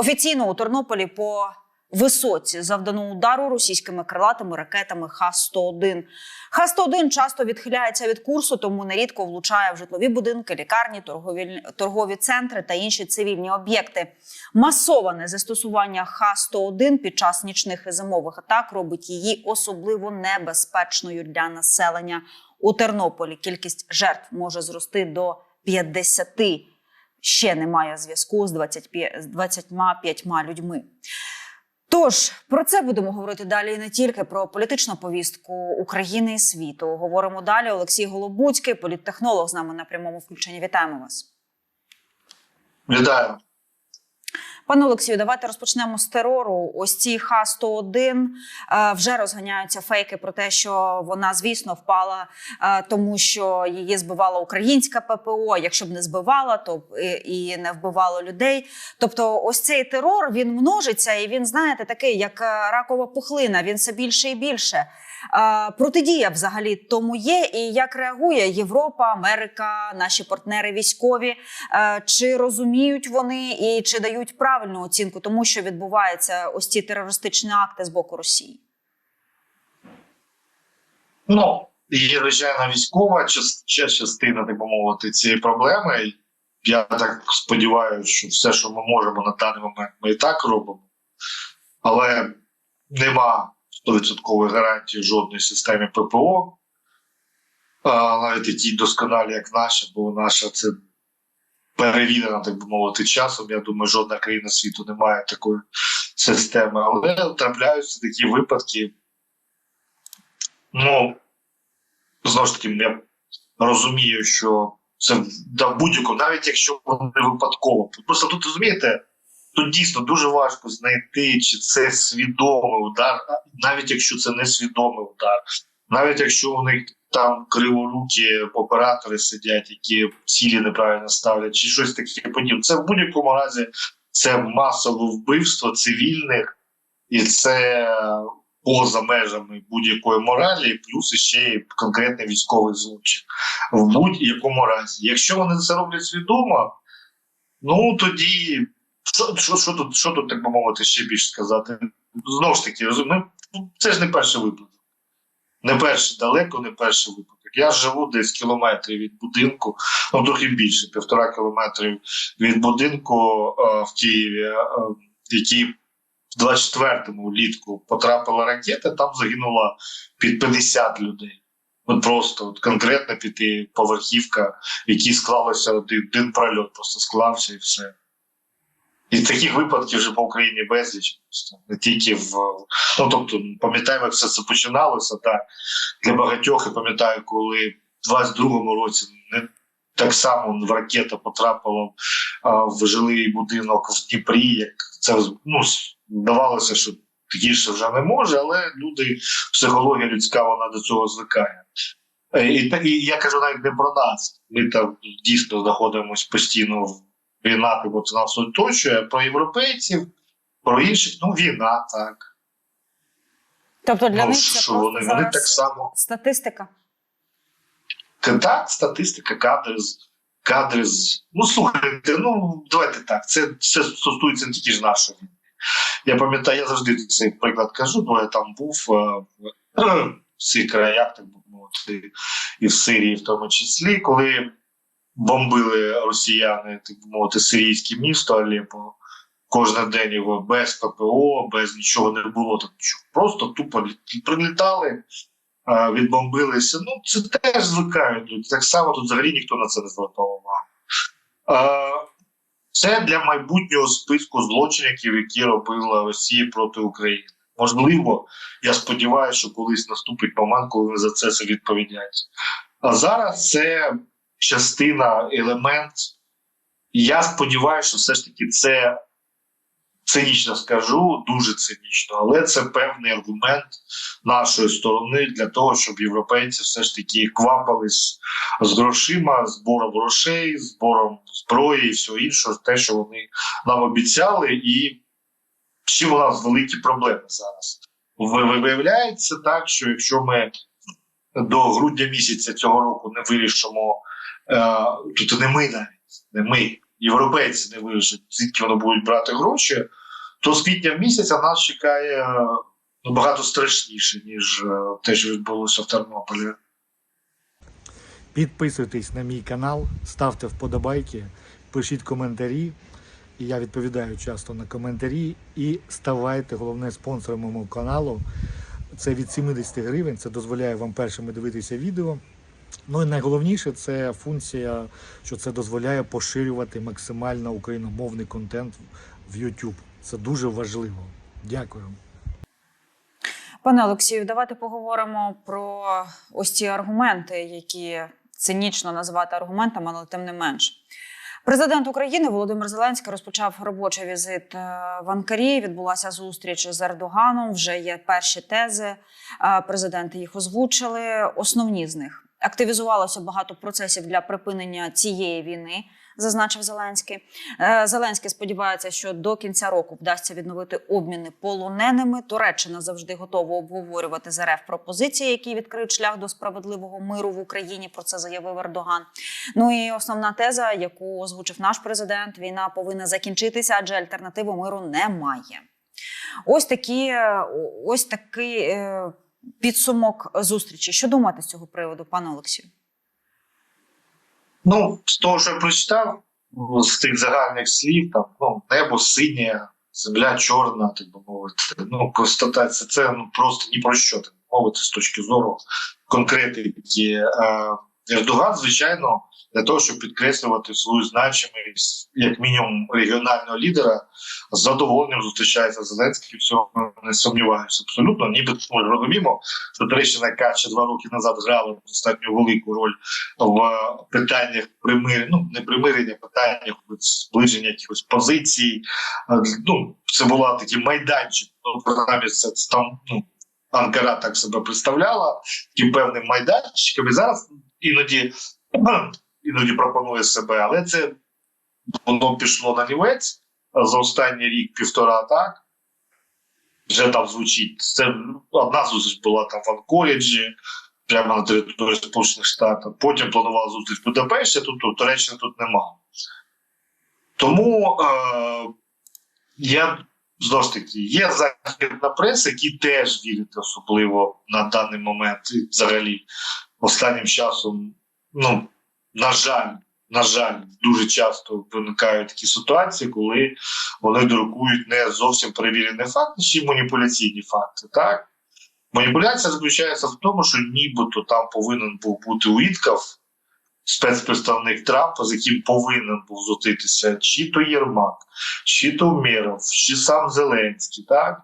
Офіційно у Тернополі по висоці завдано удару російськими крилатими ракетами Х-101. Х-101 часто відхиляється від курсу, тому нерідко влучає в житлові будинки, лікарні, торгові, торгові центри та інші цивільні об'єкти. Масоване застосування Х-101 під час нічних і зимових атак робить її особливо небезпечною для населення. У Тернополі кількість жертв може зрости до 50. Ще немає зв'язку з 25 з 25 людьми. Тож про це будемо говорити далі і не тільки про політичну повістку України і світу. Говоримо далі. Олексій Голобуцький, політтехнолог, з нами на прямому включенні. Вітаємо вас. Вітаю. Пане Олексію, давайте розпочнемо з терору. Ось ці Х-101 е, вже розганяються фейки про те, що вона, звісно, впала, е, тому що її збивала українська ППО. Якщо б не збивала, то і, не вбивало людей. Тобто, ось цей терор він множиться, і він, знаєте, такий, як е, ракова пухлина. Він все більше і більше. Протидія взагалі тому є, і як реагує Європа, Америка, наші партнери військові. Е, Чи розуміють вони і чи дають правильну оцінку тому, що відбувається ось ці терористичні акти з боку Росії? Ну, є звичайно військова ча- частина, так би мовити, цієї проблеми. Я так сподіваюся, що все, що ми можемо на даний момент, ми і так робимо. Але нема 100% гарантії жодної системі ППО, а, навіть такі досконалі, як наша, бо наша це перевірена, так би мовити, часом. Я думаю, жодна країна світу не має такої системи. Але трапляються такі випадки. Ну, знову ж таки, я розумію, що це в будь-якому, навіть якщо не випадково. Просто тут розумієте, тут дійсно дуже важко знайти, чи це свідомий удар, навіть якщо це не свідомий удар, навіть якщо у них там криворукі оператори сидять, які цілі неправильно ставлять, чи щось таке подібне. Це в будь-якому разі це масове вбивство цивільних, і це поза межами будь-якої моралі, плюс ще й конкретний військовий злочин в будь-якому разі. Якщо вони це роблять свідомо, ну тоді що, що, що тут, що тут так би мовити, ще більше сказати? Знову ж таки, ну, це ж не перший випадок. Не перший далеко, не перший випадок. Я живу десь кілометрів від будинку, ну трохи більше, півтора кілометрів від будинку е, в Києві, е, який в 24-му влітку потрапила ракета, там загинуло під 50 людей. От просто от конкретно п'ятиповерхівка, в якій склалося один, один прольот, просто склався і все. І таких випадків вже по Україні безліч. Не тільки в. Ну тобто, пам'ятаємо, як все це починалося. Так для багатьох я пам'ятаю, коли в 22-му році не так само ракета потрапила а, в жилий будинок в Дніпрі. Як це ну, здавалося, що гірше вже не може, але люди, психологія людська, вона до цього звикає. Е, І, і я кажу навіть не про нас. Ми там дійсно знаходимося постійно в війна, це нас оточує, про європейців, про інших, ну війна, так. Тобто для ну, них це що вони, вони так само. статистика. Так, статистика, кадри з кадри з. Ну слухайте, ну давайте так. Це все стосується не тільки ж нашої. Я пам'ятаю, я завжди цей приклад кажу, бо я там був е, в цих краях, так би мовити, і в Сирії, в тому числі, коли бомбили росіяни, так би мовити, сирійське місто Алеппо. Кожен день його без ППО, без нічого не було. Там. Просто тупо прилітали, відбомбилися. Ну, це теж звикають люди. Так само тут взагалі ніхто на це не звертав увагу. Це для майбутнього списку злочинів, які робила Росія проти України. Можливо, я сподіваюся, що колись наступить момент, коли вони за це все відповідають. А зараз це частина, елемент. Я сподіваюся, що все ж таки це цинічно скажу, дуже цинічно, але це певний аргумент нашої сторони для того, щоб європейці все ж таки квапались з грошима, збором грошей, збором зброї і всього іншого, те, що вони нам обіцяли, і чим у нас великі проблеми зараз. Ви- ви- Виявляється так, що якщо ми до грудня місяця цього року не вирішимо, е, тут не ми навіть, не ми, європейці не вирішать, звідки вони будуть брати гроші, то з квітня місяця нас чекає е, набагато страшніше, ніж е, те, що відбулося в Тернополі. Підписуйтесь на мій канал, ставте вподобайки, пишіть коментарі. І я відповідаю часто на коментарі. І ставайте головне спонсором мого каналу. Це від 70 гривень. Це дозволяє вам першими дивитися відео. Ну і найголовніше це функція, що це дозволяє поширювати максимально україномовний контент в YouTube. Це дуже важливо. Дякую. Пане Олексію, давайте поговоримо про ось ці аргументи, які цинічно називати аргументами, але тим не менш. Президент України Володимир Зеленський розпочав робочий візит е, в Анкарі. Відбулася зустріч з Ердоганом. Вже є перші тези. Е, Президенти їх озвучили. Основні з них активізувалося багато процесів для припинення цієї війни. Зазначив Зеленський. Е, Зеленський сподівається, що до кінця року вдасться відновити обміни полоненими. Туреччина завжди готова обговорювати з РФ пропозиції, які відкриють шлях до справедливого миру в Україні. Про це заявив Ердоган. Ну і основна теза, яку озвучив наш президент: війна повинна закінчитися, адже альтернативи миру немає. Ось такі, е, ось такий е, підсумок зустрічі. Що думати з цього приводу, пане Олексію? Ну, з того, що я прочитав, ну, з тих загальних слів, там ну, небо синє, земля чорна, так би мовити. Ну, констатація, це ну, просто ні про що так мовити з точки зору конкретики. Е, Ердоган, звичайно, для того, щоб підкреслювати свою значимість як мінімум регіонального лідера, з задоволенням зустрічається з Зеленським. В цьому не сумніваюся. Абсолютно, ніби ми розуміємо, що Туреччина, яка ще два роки назад грала достатньо велику роль в питаннях примирення, ну не примирення, питаннях зближення якихось позицій. Е, Ну, це була такий майданчик. Ну, принаймні, це там ну, Анкара так себе представляла, таким певним майданчиком. І зараз іноді, іноді пропонує себе, але це воно пішло на нівець за останній рік півтора так. Вже там звучить. Це одна зустріч була там в Анкоріджі, прямо на території Сполучених Штатів. Потім планувала зустріч в Будапешті, тут, тут Туреччини тут немає. Тому е, я знову ж таки є західна преса, які теж вірять особливо на даний момент, і взагалі останнім часом, ну, на жаль, на жаль, дуже часто виникають такі ситуації, коли вони друкують не зовсім перевірені факти чи маніпуляційні факти. Так? Маніпуляція заключається в тому, що нібито там повинен був бути Уіткав, спецпредставник Трампа, з яким повинен був зустрітися чи то Єрмак, чи то Умєров, чи сам Зеленський. Так?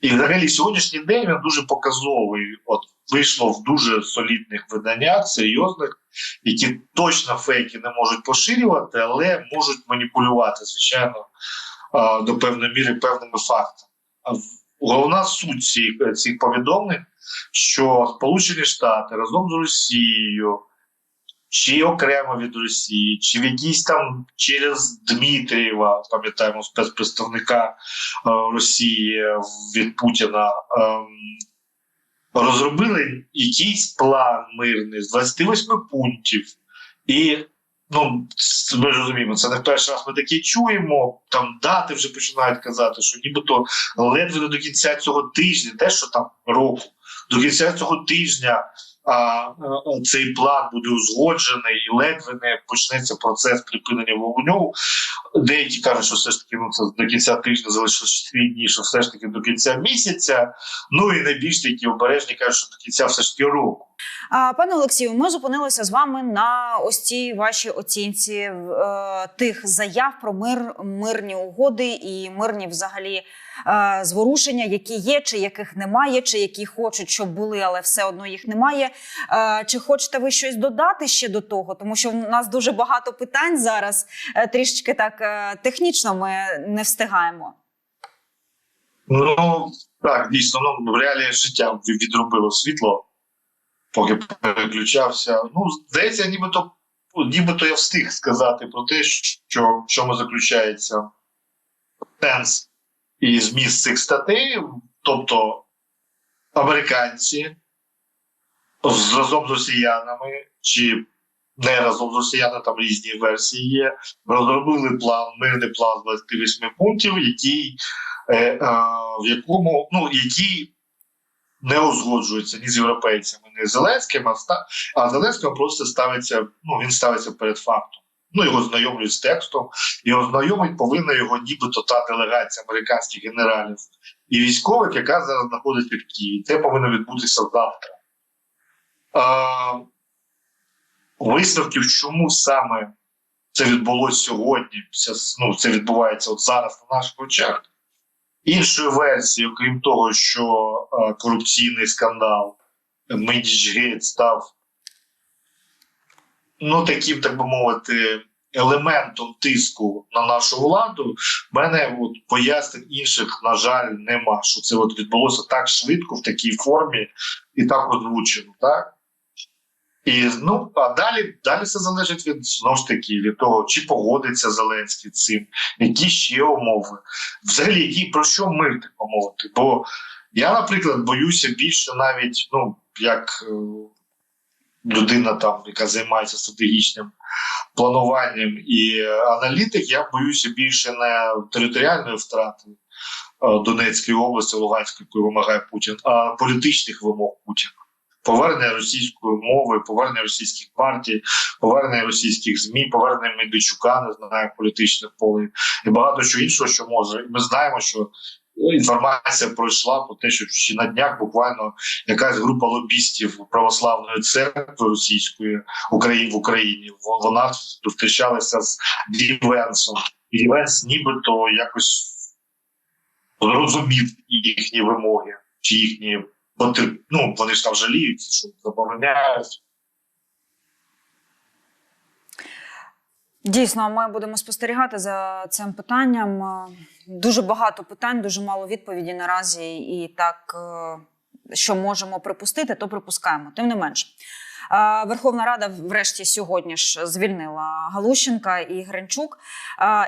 І взагалі сьогоднішній день він дуже показовий. От вийшло в дуже солідних виданнях, серйозних, які точно фейки не можуть поширювати, але можуть маніпулювати, звичайно, до певної міри певними фактами. Головна суть цих, цих повідомлень, що Сполучені Штати разом з Росією, чи окремо від Росії, чи в якійсь там через Дмитрієва, пам'ятаємо, спецпредставника е, Росії від Путіна, ем, розробили якийсь план мирний з 28 пунктів. І ну, ми розуміємо, це не перший раз ми таке чуємо. Там дати вже починають казати, що нібито ледве не до кінця цього тижня, те, що там року, до кінця цього тижня а, а, цей план буде узгоджений і ледве не почнеться процес припинення вогню. Деякі кажуть, що все ж таки ну, це до кінця тижня залишилось 4 дні, що все ж таки до кінця місяця. Ну і найбільш такі обережні кажуть, що до кінця все ж таки року. А, Пане Олексію, ми зупинилися з вами на ось цій вашій оцінці е, тих заяв про мир, мирні угоди і мирні взагалі е, зворушення, які є, чи яких немає, чи які хочуть, щоб були, але все одно їх немає. Е, чи хочете ви щось додати ще до того? Тому що в нас дуже багато питань зараз. Е, трішечки так е, технічно ми не встигаємо. Ну так, дійсно, ну в реаліях життя відробило світло, поки переключався. Ну, здається, нібито, нібито я встиг сказати про те, що в чому заключається сенс і зміст цих статей. Тобто американці разом з росіянами чи не разом з росіянами, там різні версії є. Розробили план, мирний план з 28 пунктів, який, е, е, в якому ну який не узгоджується ні з європейцями, ні з Зеленським, а, ста- а Зеленського просто ставиться, ну він ставиться перед фактом. Ну, його знайомлюють з текстом, його знайомить повинна його нібито та делегація американських генералів і військових, яка зараз знаходиться в Києві. Це повинно відбутися завтра. Висновків, чому саме це відбулося сьогодні, це, ну, це відбувається от зараз на наших очах. Іншої версії, окрім того, що а, корупційний скандал Медіджгейт став ну, таким, так би мовити, елементом тиску на нашу владу, в мене от пояснень інших, на жаль, нема. Що це от відбулося так швидко, в такій формі і так озвучено, так? І ну а далі далі все залежить від знову ж таки від того, чи погодиться Зеленський цим, які ще умови, взагалі які про що мир так мовити. Бо я, наприклад, боюся більше навіть, ну як е, людина, там яка займається стратегічним плануванням і аналітик, я боюся більше не територіальної втрати е, Донецької області, Луганської, вимагає Путін, а політичних вимог Путіна. Повернення російської мови, повернення російських партій, повернення російських змі, повернення Медведчука, не знаю, політичних полей і багато що іншого, що може. Ми знаємо, що інформація пройшла про те, що ще на днях буквально якась група лобістів православної церкви російської Україні в Україні вона зустрічалася з Дівенсом. Дівенс нібито якось зрозумів їхні вимоги чи їхні потер- ну, вони ж там жаліють, що забороняють. Дійсно, ми будемо спостерігати за цим питанням. Е, Дуже багато питань, дуже мало відповіді наразі. І так, е, що можемо припустити, то припускаємо. Тим не менш. Верховна Рада, врешті, сьогодні ж звільнила Галущенка і Гринчук.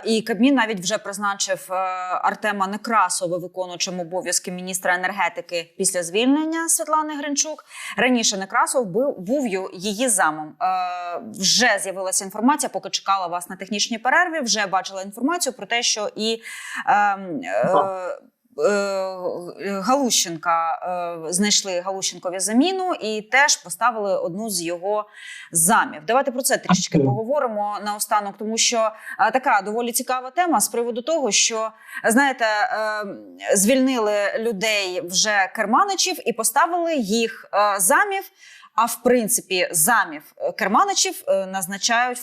І Кабмін навіть вже призначив е, Артема Некрасова виконуючим обов'язки міністра енергетики після звільнення Світлани Гринчук. Раніше Некрасов був, її замом. Е, вже з'явилася інформація, поки чекала вас на технічній перерві. Вже бачила інформацію про те, що і е, е, е, Галущенка е, знайшли Галущенкові заміну і теж поставили одну з його замів. Давайте про це трішечки поговоримо наостанок, тому що е, така доволі цікава тема з приводу того, що знаєте, е, звільнили людей вже керманичів і поставили їх е, замів. А в принципі, замів е, керманичів е, назначають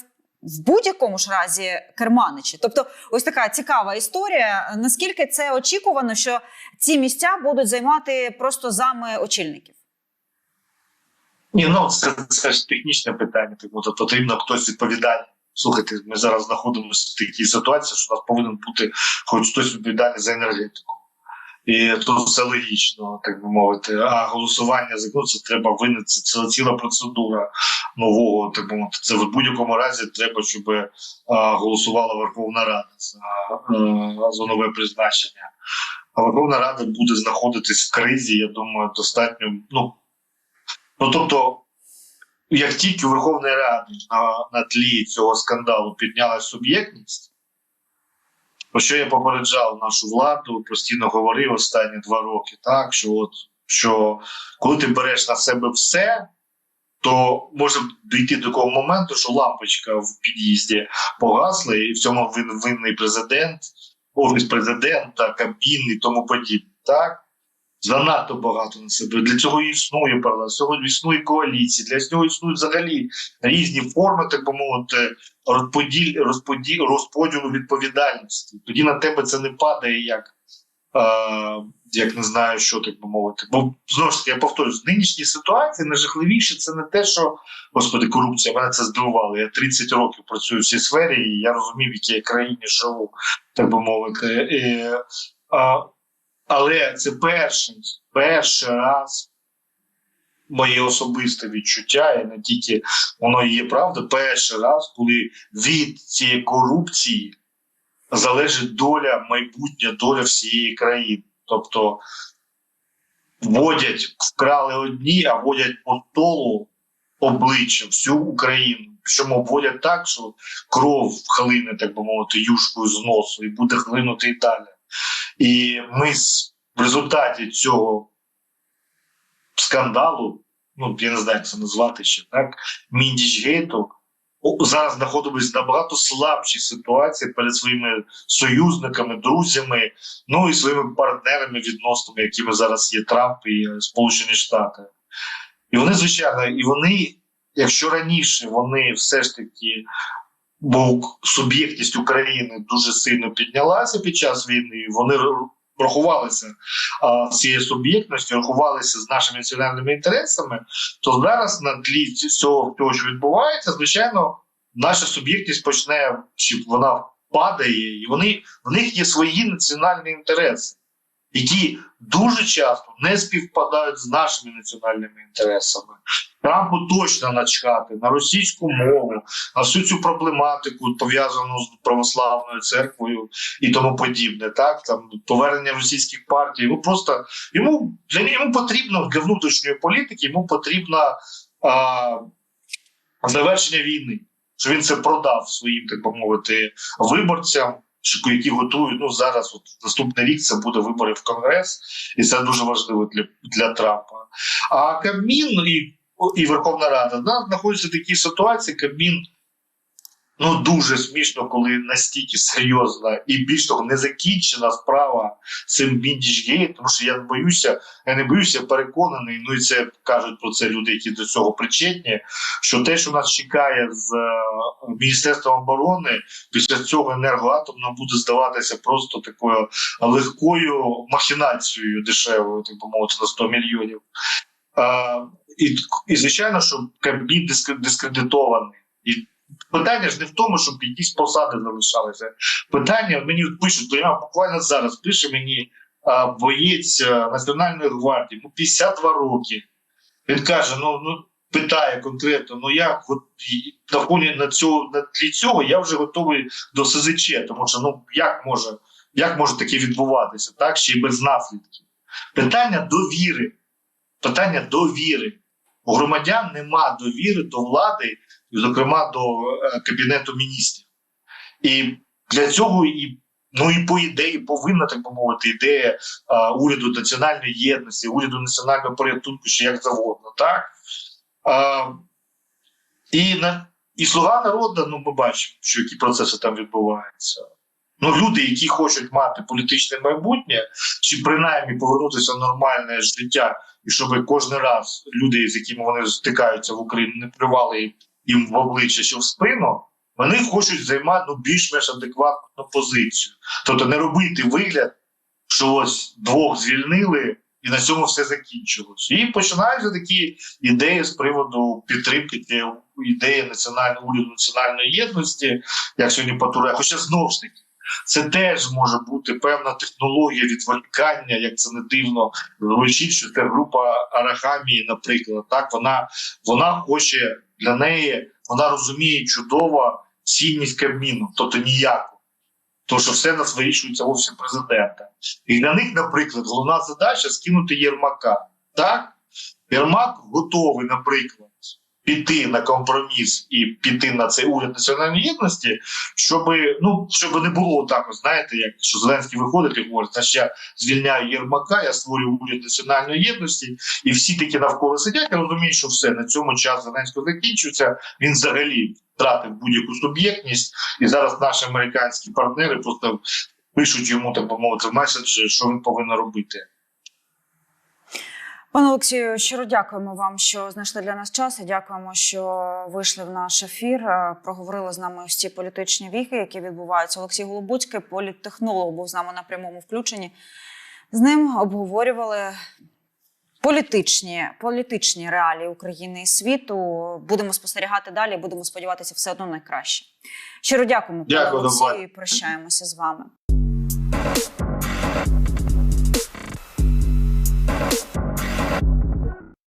в- будь-якому ж разі керманичі. Тобто, ось така цікава історія. Наскільки це очікувано, що ці місця будуть займати просто зами очільників? Ні, ну це, це ж технічне питання, тому то потрібно хтось відповідальний. Слухайте, ми зараз знаходимося в такій ситуації, що у нас повинен бути хоч хтось відповідальний за енергетику. І то все логічно, так би мовити. А голосування за це треба винести. Це ціла- процедура нового, так би мовити. Це в будь-якому разі треба, щоб а, голосувала Верховна Рада за, е, за нове призначення. А Верховна Рада буде знаходитись в кризі, я думаю, достатньо. Ну, ну тобто, як тільки у Верховної Ради на, на тлі цього скандалу піднялась суб'єктність, про що я попереджав нашу владу, постійно говорив останні два роки, так що от що коли ти береш на себе все, то може дійти до такого моменту, що лампочка в під'їзді погасла, і в цьому вин, винний президент, офіс президента, кабін і тому подібне. Так? Занадто багато на себе. Для цього існує парламент, цього існує коаліції, для цього існують взагалі різні форми, так би мовити, розподіл, розподіл, розподілу відповідальності. Тоді на тебе це не падає як, е, як не знаю, що так би мовити. Бо знову ж таки, я повторюю, в нинішній ситуації найжахливіше це не те, що господи, корупція, мене це здивувало. Я 30 років працюю в цій сфері, і я розумів, в якій я країні живу, так би мовити. І, а, але це перший, перший раз моє особисте відчуття, і не тільки воно і є правда, перший раз, коли від цієї корупції залежить доля, майбутня доля всієї країни. Тобто вводять, вкрали одні, а вводять по столу обличчя всю Україну. Причому обводять так, що кров хлине, так би мовити, юшкою з носу, і буде хлинути і далі. І ми в результаті цього скандалу, ну я не знаю, як це назвати ще, так, Міндічгейту, зараз знаходимося набагато слабшій ситуації перед своїми союзниками, друзями, ну і своїми партнерами відносними, якими зараз є Трамп і Сполучені Штати. І вони, звичайно, і вони, якщо раніше вони все ж таки, бо суб'єктність України дуже сильно піднялася під час війни, вони рахувалися а, з цією суб'єктністю, рахувалися з нашими національними інтересами, то зараз на тлі цього, того, що відбувається, звичайно, наша суб'єктність почне чи вона падає, і вони в них є свої національні інтереси, які дуже часто не співпадають з нашими національними інтересами. Трампу точно начхати на російську мову, на всю цю проблематику, пов'язану з православною церквою і тому подібне. Так там повернення російських партій. Йому просто йому для йому потрібно для внутрішньої політики. Йому потрібно а, завершення війни. Що він це продав своїм, так би мовити, виборцям, які готують. Ну зараз, от наступний рік, це буде вибори в Конгрес, і це дуже важливо для, для Трампа. А Кабмін і, і Верховна Рада да, знаходяться в такій ситуації. Кабмін ну дуже смішно, коли настільки серйозна і більш того не закінчена справа цим Біндічгейт, тому що я боюся, я не боюся, переконаний. Ну і це кажуть про це люди, які до цього причетні. Що те, що нас чекає з е, Міністерством оборони, після цього енергоатомно буде здаватися просто такою легкою махінацією дешевою, так би мовити, на 100 мільйонів. А, і, і звичайно, що Кабмін диск- дискредитований. І питання ж не в тому, щоб якісь посади залишалися. Питання мені пишуть, то я буквально зараз пише мені а, боєць а, Національної гвардії, йому 52 роки. Він каже: ну, ну питає конкретно, ну як от, на фоні на цього на тлі цього я вже готовий до СЗЧ, тому що ну як може, як може таке відбуватися, так ще й без наслідків. Питання довіри. Питання довіри. У громадян нема довіри до влади, зокрема до е, кабінету міністрів. І для цього і ну і по ідеї повинна так би мовити ідея а, уряду національної єдності, уряду національного порятунку, чи як завгодно, так а, і на і слуга народу, ну ми бачимо, що які процеси там відбуваються. Ну, люди, які хочуть мати політичне майбутнє, чи принаймні повернутися в нормальне життя, і щоб кожен раз люди, з якими вони стикаються в Україні, не плювали їм в обличчя чи в спину, вони хочуть займати ну, більш-менш адекватну позицію. Тобто не робити вигляд, що ось двох звільнили, і на цьому все закінчилось. І починаються такі ідеї з приводу підтримки ідеї національного уряду національної єдності, як сьогодні Патуре. Хоча знову ж таки. Це теж може бути певна технологія відволікання, як це не дивно звучить, що це група Арахамії, наприклад. Так вона, вона хоче для неї, вона розуміє чудово цінність Кабміну, тобто ніяку. Тому що все нас вирішується в офісі президента. І для них, наприклад, головна задача скинути Єрмака. Так? Єрмак готовий, наприклад, піти на компроміс і піти на цей уряд національної єдності, щоб ну щоб не було так, знаєте, як що Зеленський виходить і говорить, значить я звільняю Єрмака, я створюю уряд національної єдності, і всі такі навколо сидять і розуміють, що все на цьому час Зеленського закінчується. Він взагалі втратив будь-яку суб'єктність, і зараз наші американські партнери просто пишуть йому так би мовити меседжі, що він повинен робити. Пане Олексію, щиро дякуємо вам, що знайшли для нас час. і Дякуємо, що вийшли в наш ефір. е, Проговорили з нами ці політичні віхи, які відбуваються. Олексій Голобуцький, політтехнолог, був з нами на прямому включенні. З ним обговорювали політичні, політичні реалії України і світу. Будемо спостерігати далі. Будемо сподіватися, все одно найкраще. Щиро дякуємо, пане Дякую, Олексію, і прощаємося з вами.